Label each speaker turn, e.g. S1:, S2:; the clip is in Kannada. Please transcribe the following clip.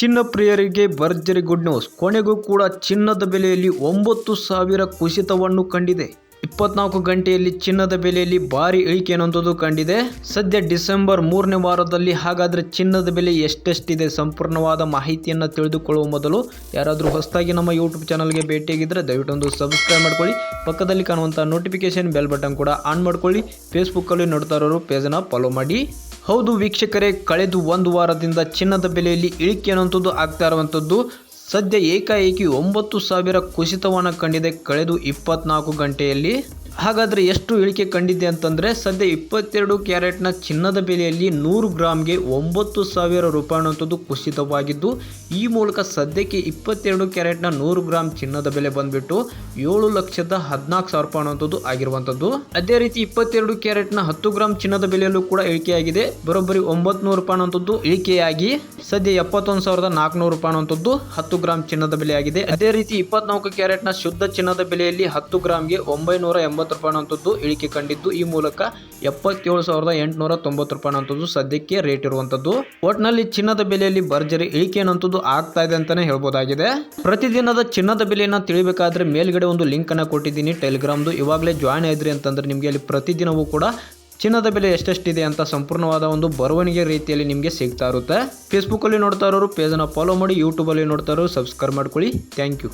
S1: ಚಿನ್ನ ಪ್ರಿಯರಿಗೆ ಭರ್ಜರಿ ಗುಡ್ ನ್ಯೂಸ್ ಕೊನೆಗೂ ಕೂಡ ಚಿನ್ನದ ಬೆಲೆಯಲ್ಲಿ ಒಂಬತ್ತು ಸಾವಿರ ಕುಸಿತವನ್ನು ಕಂಡಿದೆ. ಇಪ್ಪತ್ನಾಲ್ಕು ಗಂಟೆಯಲ್ಲಿ ಚಿನ್ನದ ಬೆಲೆಯಲ್ಲಿ ಭಾರಿ ಇಳಿಕೆ ಅನ್ನೋದು ಕಂಡಿದೆ. ಸದ್ಯ ಡಿಸೆಂಬರ್ ಮೂರನೇ ವಾರದಲ್ಲಿ ಹಾಗಾದರೆ ಚಿನ್ನದ ಬೆಲೆ ಎಷ್ಟೆಷ್ಟಿದೆ ಸಂಪೂರ್ಣವಾದ ಮಾಹಿತಿಯನ್ನು ತಿಳಿದುಕೊಳ್ಳುವ ಮೊದಲು ಯಾರಾದರೂ ಹೊಸದಾಗಿ ನಮ್ಮ ಯೂಟ್ಯೂಬ್ ಚಾನಲ್ಗೆ ಭೇಟಿಯಾಗಿದ್ದರೆ ದಯವಿಟ್ಟು ಒಂದು ಸಬ್ಸ್ಕ್ರೈಬ್ ಮಾಡ್ಕೊಳ್ಳಿ. ಪಕ್ಕದಲ್ಲಿ ಕಾಣುವಂಥ ನೋಟಿಫಿಕೇಶನ್ ಬೆಲ್ ಬಟನ್ ಕೂಡ ಆನ್ ಮಾಡ್ಕೊಳ್ಳಿ. ಫೇಸ್ಬುಕ್ಕಲ್ಲಿ ನೋಡ್ತಾ ಇರೋರು ಪೇಜನ್ನು ಫಾಲೋ ಮಾಡಿ. ಹೌದು ವೀಕ್ಷಕರೇ, ಕಳೆದು ಒಂದು ವಾರದಿಂದ ಚಿನ್ನದ ಬೆಲೆಯಲ್ಲಿ ಇಳಿಕೆ ಅನ್ನುವಂಥದ್ದು ಆಗ್ತಾ ಇರುವಂಥದ್ದು. ಸದ್ಯ ಏಕಾಏಕಿ ಒಂಬತ್ತು ಸಾವಿರ ಕುಸಿತವನ್ನು ಕಂಡಿದೆ ಕಳೆದು ಇಪ್ಪತ್ನಾಲ್ಕು ಗಂಟೆಯಲ್ಲಿ. ಹಾಗಾದರೆ ಎಷ್ಟು ಇಳಿಕೆ ಕಂಡಿದೆ ಅಂತಂದರೆ ಸದ್ಯ ಇಪ್ಪತ್ತೆರಡು ಕ್ಯಾರೆಟ್ನ ಚಿನ್ನದ ಬೆಲೆಯಲ್ಲಿ ನೂರು ಗ್ರಾಮ್ಗೆ ಒಂಬತ್ತು ಸಾವಿರ ರೂಪಾಯಿ ಅನ್ನುವಂಥದ್ದು ಕುಸಿತವಾಗಿದ್ದು, ಈ ಮೂಲಕ ಸದ್ಯಕ್ಕೆ ಇಪ್ಪತ್ತೆರಡು ಕ್ಯಾರೆಟ್ನ ನೂರು ಗ್ರಾಮ್ ಚಿನ್ನದ ಬೆಲೆ ಬಂದುಬಿಟ್ಟು ಏಳು ಲಕ್ಷದ ಹದಿನಾಲ್ಕು ಸಾವಿರ ರೂಪಾಯಿ ಅನ್ನೋಂಥದ್ದು ಆಗಿರುವಂಥದ್ದು. ಅದೇ ರೀತಿ ಇಪ್ಪತ್ತೆರಡು ಕ್ಯಾರೆಟ್ನ ಹತ್ತು ಗ್ರಾಮ್ ಚಿನ್ನದ ಬೆಲೆಯಲ್ಲೂ ಕೂಡ ಇಳಿಕೆಯಾಗಿದೆ. ಬರೋಬ್ಬರಿ ಒಂಬತ್ತು ನೂರು ರೂಪಾಯಿ ಅನ್ನುವಂಥದ್ದು ಇಳಿಕೆಯಾಗಿ, ಸದ್ಯ ಎಪ್ಪತ್ತೊಂದು ಸಾವಿರದ ನಾಲ್ಕುನೂರು ರೂಪಾಯಿ ಅನ್ನುವಂಥದ್ದು ಹತ್ತು ಗ್ರಾಮ್ ಚಿನ್ನದ ಬೆಲೆಯಾಗಿದೆ. ಅದೇ ರೀತಿ ಇಪ್ಪತ್ನಾಲ್ಕು ಕ್ಯಾರೆಟ್ನ ಶುದ್ಧ ಚಿನ್ನದ ಬೆಲೆಯಲ್ಲಿ ಹತ್ತು ಗ್ರಾಮ್ಗೆ ಒಂಬೈನೂರ ಎಂಬತ್ತು ರೂಪಾಯಿ ಅಂತದ್ದು ಇಳಿಕೆ ಕಂಡಿದ್ದು. ಈ ಮೂಲಕ ಎಪ್ಪತ್ತೇಳು ಸಾವಿರದ ಎಂಟುನೂರ ತೊಂಬತ್ತು ರೂಪಾಯಿ ಅಂತದ್ದು ಸದ್ಯಕ್ಕೆ ರೇಟ್ ಇರುವಂಥದ್ದು. ಒಟ್ನಲ್ಲಿ ಚಿನ್ನದ ಬೆಲೆಯಲ್ಲಿ ಭರ್ಜರಿ ಇಳಿಕೆ ಏನಂತದ್ದು ಆಗ್ತಾ ಇದೆ ಅಂತಾನೆ ಹೇಳ್ಬೋದಾಗಿದೆ. ಪ್ರತಿದಿನದ ಚಿನ್ನದ ಬೆಲೆಯನ್ನು ತಿಳಿಬೇಕಾದ್ರೆ ಮೇಲ್ಗಡೆ ಒಂದು ಲಿಂಕ್ ಅನ್ನ ಕೊಟ್ಟಿದ್ದೀನಿ. ಟೆಲಿಗ್ರಾಮ್ದು ಇವಾಗಲೇ ಜಾಯ್ನ್ ಆಯ್ದ್ರಿ ಅಂತಂದ್ರೆ ನಿಮಗೆ ಅಲ್ಲಿ ಪ್ರತಿದಿನವೂ ಕೂಡ ಚಿನ್ನದ ಬೆಲೆ ಎಷ್ಟೆಷ್ಟಿದೆ ಅಂತ ಸಂಪೂರ್ಣವಾದ ಒಂದು ಬರವಣಿಗೆ ರೀತಿಯಲ್ಲಿ ನಿಮಗೆ ಸಿಗ್ತಾ ಇರುತ್ತೆ. ಫೇಸ್ಬುಕ್ಕಲ್ಲಿ ನೋಡ್ತಾ ಇರೋರು ಪೇಜನ್ನು ಫಾಲೋ ಮಾಡಿ ಯೂಟ್ಯೂಬಲ್ಲಿ ನೋಡ್ತಾ ಇರೋರು ಸಬ್ಸ್ಕ್ರೈಬ್ ಮಾಡ್ಕೊಳ್ಳಿ. Thank you